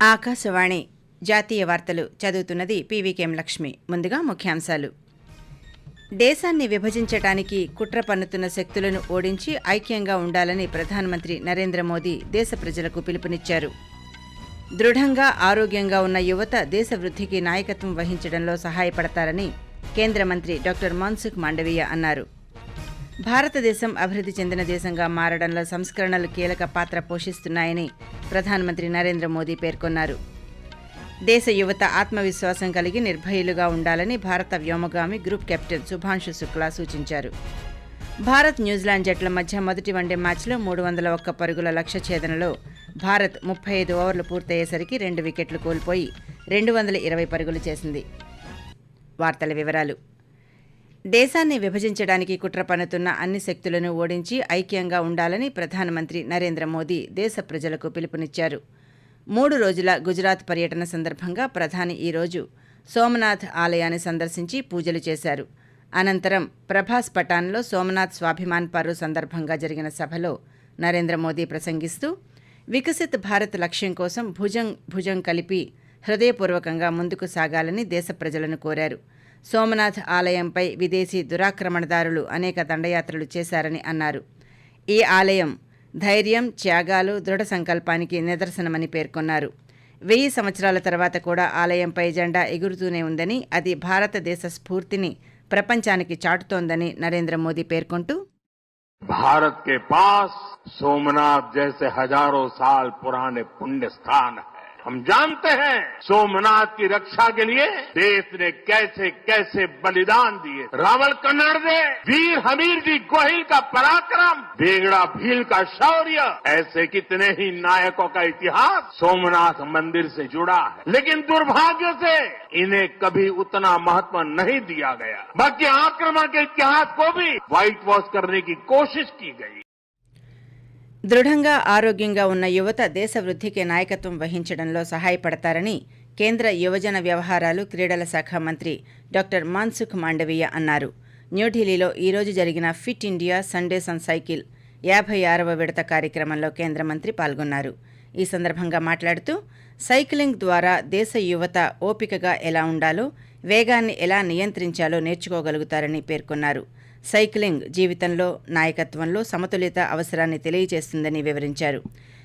ఆకాశవాణి జాతీయ వార్తలు చదువుతున్నది పీవీకేఎం లక్ష్మి. ముందుగా ముఖ్యాంశాలు. దేశాన్ని విభజించటానికి కుట్ర పన్నుతున్న శక్తులను ఓడించి ఐక్యంగా ఉండాలని ప్రధానమంత్రి నరేంద్ర మోదీ దేశ ప్రజలకు పిలుపునిచ్చారు. దృఢంగా ఆరోగ్యంగా ఉన్న యువత దేశ వృద్ధికి నాయకత్వం వహించడంలో సహాయపడతారని కేంద్ర మంత్రి డాక్టర్ మన్సుఖ్ మాండవీయ అన్నారు. భారతదేశం అభివృద్ధి చెందిన దేశంగా మారడంలో సంస్కరణలు కీలక పాత్ర పోషిస్తున్నాయని ప్రధానమంత్రి నరేంద్ర మోదీ పేర్కొన్నారు. దేశ యువత ఆత్మవిశ్వాసం కలిగి నిర్భయులుగా ఉండాలని భారత వ్యోమగామి గ్రూప్ కెప్టెన్ శుభాంశు శుక్లా సూచించారు. భారత్ న్యూజిలాండ్ జట్ల మధ్య మొదటి వన్డే మ్యాచ్లో మూడు వందల ఒక్క పరుగుల లక్ష్య ఛేదనలో భారత్ ముప్పై ఐదు ఓవర్లు పూర్తయ్యేసరికి రెండు వికెట్లు కోల్పోయి రెండు వందల ఇరవై పరుగులు చేసింది. వార్తల వివరాలు. దేశాన్ని విభజించడానికి కుట్ర పన్నుతున్న అన్ని శక్తులను ఓడించి ఐక్యంగా ఉండాలని ప్రధానమంత్రి నరేంద్ర మోదీ దేశ ప్రజలకు పిలుపునిచ్చారు. మూడు రోజుల గుజరాత్ పర్యటన సందర్భంగా ప్రధాని ఈరోజు సోమనాథ్ ఆలయాన్ని సందర్శించి పూజలు చేశారు. అనంతరం ప్రభాస్ పటాన్లో సోమనాథ్ స్వాభిమాన్ పర్వ్ సందర్భంగా జరిగిన సభలో నరేంద్ర మోదీ ప్రసంగిస్తూ వికసిత్ భారత్ లక్ష్యం కోసం భుజం భుజం కలిపి హృదయపూర్వకంగా ముందుకు సాగాలని దేశ ప్రజలను కోరారు. సోమనాథ్ ఆలయంపై విదేశీ దురాక్రమణదారులు అనేక దండయాత్రలు చేశారని అన్నారు. ఈ ఆలయం ధైర్యం త్యాగాలు దృఢ సంకల్పానికి నిదర్శనమని పేర్కొన్నారు. వెయ్యి సంవత్సరాల తర్వాత కూడా ఆలయంపై జెండా ఎగురుతూనే ఉందని అది భారతదేశ స్ఫూర్తిని ప్రపంచానికి చాటుతోందని నరేంద్ర మోదీ పేర్కొంటూ భారత్ కే పాస్ సోమనాథ్ జైసే హజారో సాల్ పురాణ పుణ్య స్థాన్ హై. हम जानते हैं सोमनाथ की रक्षा के लिए देश ने कैसे कैसे बलिदान दिए। रावल कन्नड़ ने वीर हमीर जी गोहिल का पराक्रम, बेगड़ा भील का शौर्य। ऐसे कितने ही नायकों का इतिहास सोमनाथ मंदिर से जुड़ा है। लेकिन दुर्भाग्य से इन्हें कभी उतना महत्व नहीं दिया गया। बाकी आक्रमण के इतिहास को भी व्हाइट वॉश करने की कोशिश की गई। దృఢంగా ఆరోగ్యంగా ఉన్న యువత దేశ వృద్ధికి నాయకత్వం వహించడంలో సహాయపడతారని కేంద్ర యువజన వ్యవహారాలు క్రీడల శాఖ మంత్రి డాక్టర్ మాన్సుఖ్ మాండవీయ అన్నారు. న్యూఢిల్లీలో ఈరోజు జరిగిన Fit India Sundays on cycle యాభై ఆరవ విడత కార్యక్రమంలో కేంద్ర మంత్రి పాల్గొన్నారు. ఈ సందర్భంగా మాట్లాడుతూ సైక్లింగ్ ద్వారా దేశ యువత ఓపికగా ఎలా ఉండాలో వేగాన్ని ఎలా నియంత్రించాలో నేర్చుకోగలుగుతారని పేర్కొన్నారు. సైక్లింగ్ జీవితంలో నాయకత్వంలో సమతుల్యత అవసరాన్ని తెలియజేస్తుందని వివరించారు.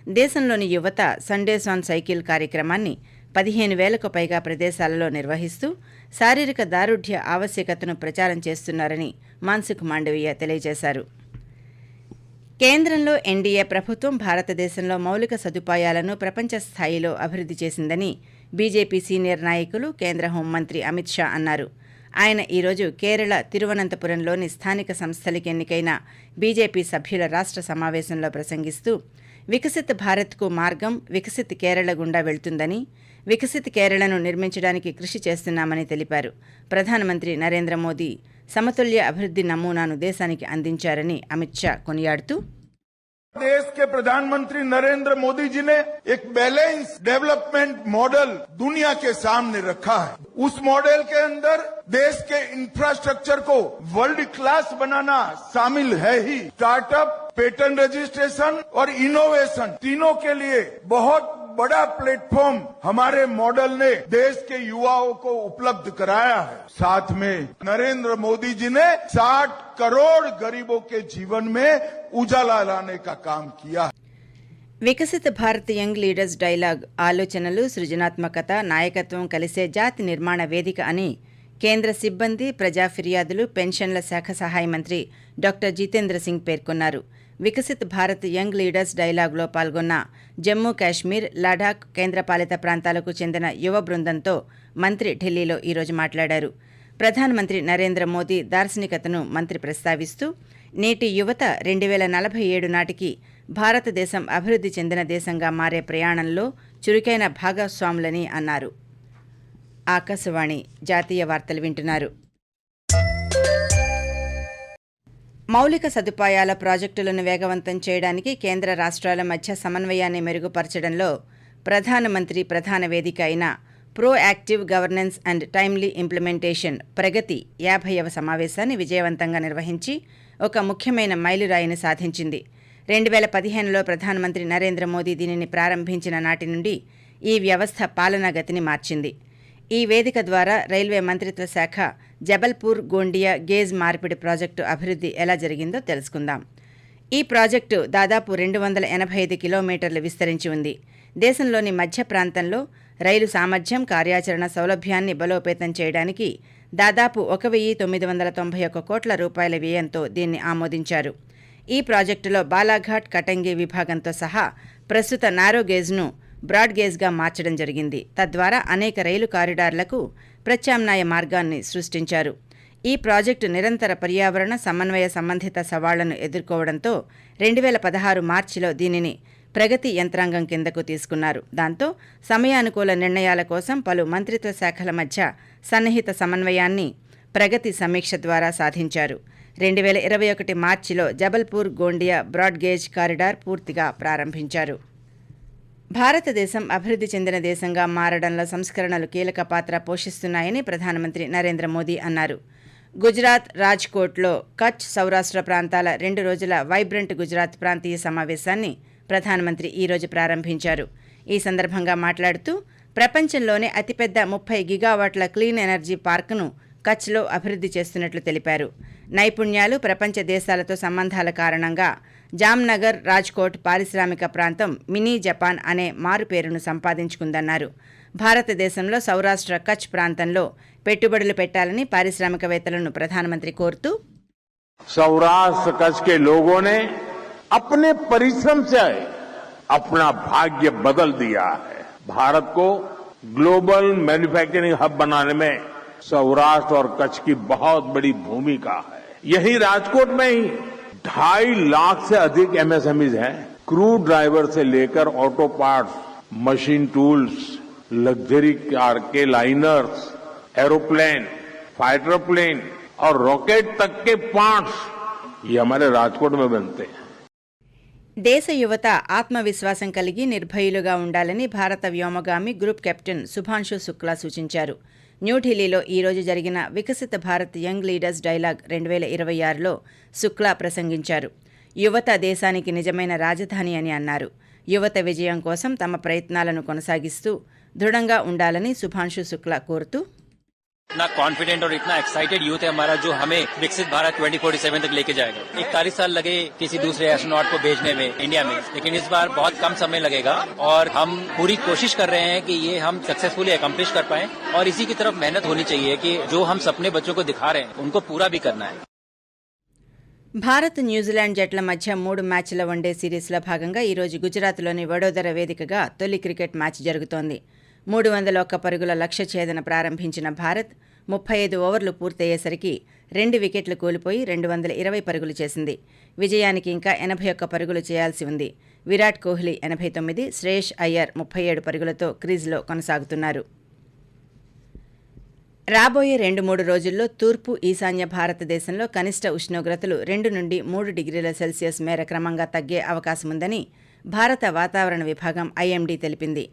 దేశంలోని యువత సండేస్ ఆన్ సైకిల్ కార్యక్రమాన్ని పదిహేను వేలకు పైగా ప్రదేశాలలో నిర్వహిస్తూ శారీరక దారుఢ్య ఆవశ్యకతను ప్రచారం చేస్తున్నారని మాన్సుఖ్ మాండవీయ తెలియజేశారు. కేంద్రంలో ఎన్డీఏ ప్రభుత్వం భారతదేశంలో మౌలిక సదుపాయాలను ప్రపంచ స్థాయిలో అభివృద్ధి చేసిందని బీజేపీ సీనియర్ నాయకులు కేంద్ర హోంమంత్రి అమిత్ షా అన్నారు. ఆయన ఈరోజు కేరళ తిరువనంతపురంలోని స్థానిక సంస్థలకు ఎన్నికైన బీజేపీ సభ్యుల రాష్ట్ర సమావేశంలో ప్రసంగిస్తూ వికసిత్ భారత్కు మార్గం వికసిత్ కేరళ గుండా వెళ్తుందని వికసిత్ కేరళను నిర్మించడానికి కృషి చేస్తున్నామని తెలిపారు. ప్రధానమంత్రి నరేంద్ర మోదీ సమతుల్య అభివృద్ధి నమూనాను దేశానికి అందించారని అమిత్ షా కొనియాడుతూ देश के प्रधानमंत्री नरेंद्र मोदी जी ने एक बैलेंस डेवलपमेंट मॉडल दुनिया के सामने रखा है। उस मॉडल के अंदर देश के इंफ्रास्ट्रक्चर को वर्ल्ड क्लास बनाना शामिल है ही। स्टार्टअप पेटेंट रजिस्ट्रेशन और इनोवेशन तीनों के लिए बहुत बड़ा प्लेटफॉर्म हमारे मॉडल ने देश के युवाओं को उपलब्ध कराया है साथ में नरेंद्र मोदी जी ने 60 करोड़ गरीबों के जीवन में उजाला लाने का काम किया है వికసిత భారత్ యంగ్ లీడర్స్ డైలాగ్ ఆలోచనలు సృజనాత్మకత నాయకత్వం కలిసే జాతి నిర్మాణ వేదిక అని కేంద్ర సిబ్బంది ప్రజా ఫిర్యాదులు పెన్షన్ల శాఖ సహాయ మంత్రి డాక్టర్ జితేంద్ర సింగ్ పేర్కొన్నారు. వికసిత్ భారత్ యంగ్ లీడర్స్ డైలాగ్లో పాల్గొన్న జమ్మూ కాశ్మీర్ లడాక్ కేంద్రపాలిత ప్రాంతాలకు చెందిన యువ బృందంతో మంత్రి ఢిల్లీలో ఈరోజు మాట్లాడారు. ప్రధానమంత్రి నరేంద్ర మోదీ దార్శనికతను మంత్రి ప్రస్తావిస్తూ నేటి యువత రెండు వేల నలభై ఏడు నాటికి భారతదేశం అభివృద్ధి చెందిన దేశంగా మారే ప్రయాణంలో చురుకైన భాగస్వాములని అన్నారు. ఆకాశవాణి జాతీయ వార్తలు వింటున్నారు. మౌలిక సదుపాయాల ప్రాజెక్టులను వేగవంతం చేయడానికి కేంద్ర రాష్ట్రాల మధ్య సమన్వయాన్ని మెరుగుపరచడంలో ప్రధానమంత్రి ప్రధాన వేదిక అయిన proactive governance and timely implementation Pragati యాభైవ సమావేశాన్ని విజయవంతంగా నిర్వహించి ఒక ముఖ్యమైన మైలురాయిని సాధించింది. రెండు వేల పదిహేనులో ప్రధానమంత్రి నరేంద్ర మోదీ దీనిని ప్రారంభించిన నాటి నుండి ఈ వ్యవస్థ పాలనా గతిని మార్చింది. ఈ వేదిక ద్వారా రైల్వే మంత్రిత్వ శాఖ జబల్పూర్ గోండియా గేజ్ మార్పిడి ప్రాజెక్టు అభివృద్ధి ఎలా జరిగిందో తెలుసుకుందాం. ఈ ప్రాజెక్టు దాదాపు రెండు వందల ఎనభై ఐదు కిలోమీటర్లు విస్తరించి ఉంది. దేశంలోని మధ్య ప్రాంతంలో రైలు సామర్థ్యం కార్యాచరణ సౌలభ్యాన్ని బలోపేతం చేయడానికి దాదాపు ఒక వెయ్యి తొమ్మిది వందల తొంభై ఒక్క కోట్ల రూపాయల వ్యయంతో దీన్ని ఆమోదించారు. ఈ ప్రాజెక్టులో బాలాఘాట్ కటంగి విభాగంతో సహా ప్రస్తుత నారో గేజ్ను బ్రాడ్ గేజ్గా మార్చడం జరిగింది. తద్వారా అనేక రైలు కారిడార్లకు ప్రత్యామ్నాయ మార్గాన్ని సృష్టించారు. ఈ ప్రాజెక్టు నిరంతర పర్యావరణ సమన్వయ సంబంధిత సవాళ్ళను ఎదుర్కోవడంతో రెండు వేల పదహారు మార్చిలో దీనిని ప్రగతి యంత్రాంగం కిందకు తీసుకున్నారు. దాంతో సమయానుకూల నిర్ణయాల కోసం పలు మంత్రిత్వ శాఖల మధ్య సన్నిహిత సమన్వయాన్ని ప్రగతి సమీక్ష ద్వారా సాధించారు. రెండు వేల ఇరవై ఒకటి మార్చిలో జబల్పూర్ గోండియా బ్రాడ్గేజ్ కారిడార్ పూర్తిగా ప్రారంభించారు. భారతదేశం అభివృద్ధి చెందిన దేశంగా మారడంలో సంస్కరణలు కీలక పాత్ర పోషిస్తున్నాయని ప్రధానమంత్రి నరేంద్ర మోదీ అన్నారు. గుజరాత్ రాజ్కోట్లో కచ్ సౌరాష్ట్ర ప్రాంతాల రెండు రోజుల వైబ్రెంట్ గుజరాత్ ప్రాంతీయ సమావేశాన్ని ప్రధానమంత్రి ఈరోజు ప్రారంభించారు. ఈ సందర్భంగా మాట్లాడుతూ ప్రపంచంలోనే అతిపెద్ద ముప్పై గిగావాట్ల క్లీన్ ఎనర్జీ పార్కును కచ్లో అభివృద్ధి చేస్తున్నట్లు తెలిపారు. నైపుణ్యాలు ప్రపంచ దేశాలతో సంబంధాల కారణంగా జామ్నగర్ రాజ్కోట్ పారిశ్రామిక ప్రాంతం మినీ జపాన్ అనే మారు పేరును సంపాదించుకుందన్నారు భారతదేశంలో సౌరాష్ట్ర కచ్ ప్రాంతంలో పెట్టుబడులు పెట్టాలని పారిశ్రామికవేత్తలను ప్రధానమంత్రి కోరుతూ सौराष्ट्र कच्छ के लोगों ने अपने परिश्रम से अपना भाग्य बदल दिया है भारत को ग्लोबल मैन्युफैक्चरिंग हब बनाने में सौराष्ट्र और कच्छ की बहुत बड़ी भूमिका है यही राजकोट में ही ढाई लाख से अधिक एमएसएमईज हैं क्रू ड्राइवर से लेकर auto parts machine tools luxury car के लाइनर्स एरोप्लेन फाइटर प्लेन और रॉकेट तक के पार्ट्स ये हमारे राजकोट में बनते हैं దేశ యువత ఆత్మవిశ్వాసం కలిగి నిర్భయులుగా ఉండాలని భారత వ్యోమగామి గ్రూప్ కెప్టెన్ సుభాంశు శుక్లా సూచించారు న్యూఢిల్లీలో ఈరోజు జరిగిన వికసిత భారత్ యంగ్ లీడర్స్ డైలాగ్ రెండు వేల ఇరవై ఆరులో శుక్లా ప్రసంగించారు. యువత దేశానికి నిజమైన రాజధాని అని అన్నారు. యువత విజయం కోసం తమ ప్రయత్నాలను కొనసాగిస్తూ దృఢంగా ఉండాలని శుభాంశు శుక్లా కోరుతూ इतना कॉन्फिडेंट और इतना एक्साइटेड यूथ है हमारा जो हमें विकसित भारत 2047 तक लेके जाएगा इकतालीस साल लगे किसी दूसरे एस्ट्रोनॉट को भेजने में इंडिया में लेकिन इस बार बहुत कम समय लगेगा और हम पूरी कोशिश कर रहे हैं कि ये हम सक्सेसफुली अकम्प्लिश कर पाए और इसी की तरफ मेहनत होनी चाहिए कि जो हम सपने बच्चों को दिखा रहे हैं उनको पूरा भी करना है భారత్ న్యూజిలాండ్ జట్ల మధ్య మూడు మ్యాచ్ల వన్డే సిరీస్లో భాగంగా ఈరోజు గుజరాత్లోని వడోదర వేదికగా తొలి క్రికెట్ మ్యాచ్ జరుగుతోంది మూడు వందల ఒక్క పరుగుల లక్ష్య ఛేదన ప్రారంభించిన భారత్ ముప్పై ఐదు ఓవర్లు పూర్తయ్యేసరికి రెండు వికెట్లు కోల్పోయి రెండు వందల ఇరవై పరుగులు చేసింది. విజయానికి ఇంకా ఎనభై ఒక్క పరుగులు చేయాల్సి ఉంది. విరాట్ కోహ్లీ ఎనభై తొమ్మిది శ్రేష్ అయ్యర్ ముప్పై ఏడు పరుగులతో క్రీజ్లో కొనసాగుతున్నారు. రాబోయే రెండు మూడు రోజుల్లో తూర్పు ఈశాన్య భారతదేశంలో కనిష్ట ఉష్ణోగ్రతలు రెండు నుండి మూడు డిగ్రీల సెల్సియస్ మేర క్రమంగా తగ్గే అవకాశముందని భారత వాతావరణ విభాగం ఐఎండీ తెలిపింది.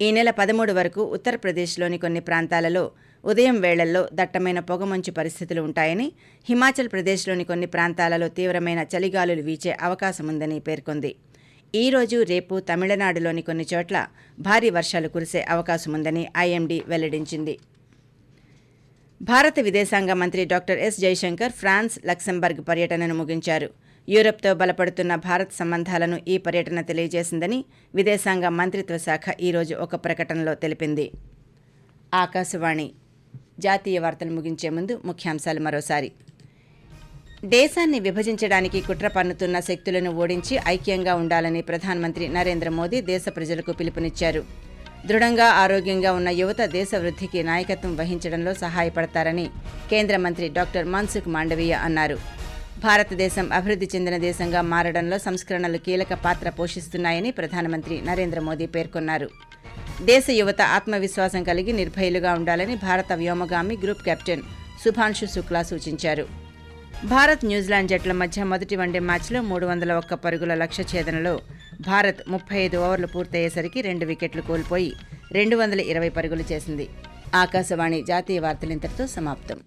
ఈ నెల పదమూడు వరకు ఉత్తరప్రదేశ్లోని కొన్ని ప్రాంతాలలో ఉదయం వేళల్లో దట్టమైన పొగమంచు పరిస్థితులు ఉంటాయని హిమాచల్ ప్రదేశ్లోని కొన్ని ప్రాంతాలలో తీవ్రమైన చలిగాలులు వీచే అవకాశముందని పేర్కొంది. ఈ రోజు రేపు తమిళనాడులోని కొన్ని చోట్ల భారీ వర్షాలు కురిసే అవకాశముందని ఐఎండీ వెల్లడించింది. భారత విదేశాంగ మంత్రి doctor S Jaishankar France Luxembourg పర్యటనను ముగించారు. యూరప్తో బలపడుతున్న భారత్ సంబంధాలను ఈ పర్యటన తెలియజేసిందని విదేశాంగ మంత్రిత్వ శాఖ ఈరోజు ఒక ప్రకటనలో తెలిపింది. ఆకాశవాణి. జాతీయ వార్తలు ముగించే ముందు ముఖ్యాంశాలు మరోసారి. దేశాన్ని విభజించడానికి కుట్ర పన్నుతున్న శక్తులను ఓడించి ఐక్యంగా ఉండాలని ప్రధానమంత్రి నరేంద్ర మోదీ దేశ ప్రజలకు పిలుపునిచ్చారు. దృఢంగా ఆరోగ్యంగా ఉన్న యువత దేశ వృద్ధికి నాయకత్వం వహించడంలో సహాయపడతారని కేంద్ర మంత్రి డాక్టర్ మన్సుఖ్ మాండవీయ అన్నారు. భారతదేశం అభివృద్ధి చెందిన దేశంగా మారడంలో సంస్కరణలు కీలక పాత్ర పోషిస్తున్నాయని ప్రధానమంత్రి నరేంద్ర మోదీ పేర్కొన్నారు. దేశ యువత ఆత్మవిశ్వాసం కలిగి నిర్భయులుగా ఉండాలని భారత వ్యోమగామి గ్రూప్ కెప్టెన్ సుభాంశు శుక్లా సూచించారు. భారత్ న్యూజిలాండ్ జట్ల మధ్య మొదటి వన్డే మ్యాచ్లో మూడు వందల ఒక్క పరుగుల లక్ష్య ఛేదనలో భారత్ ముప్పై ఐదు ఓవర్లు పూర్తయ్యేసరికి రెండు వికెట్లు కోల్పోయి రెండు వందల ఇరవై పరుగులు చేసింది. ఆకాశవాణి జాతీయ వార్తలింతటితో సమాప్తం.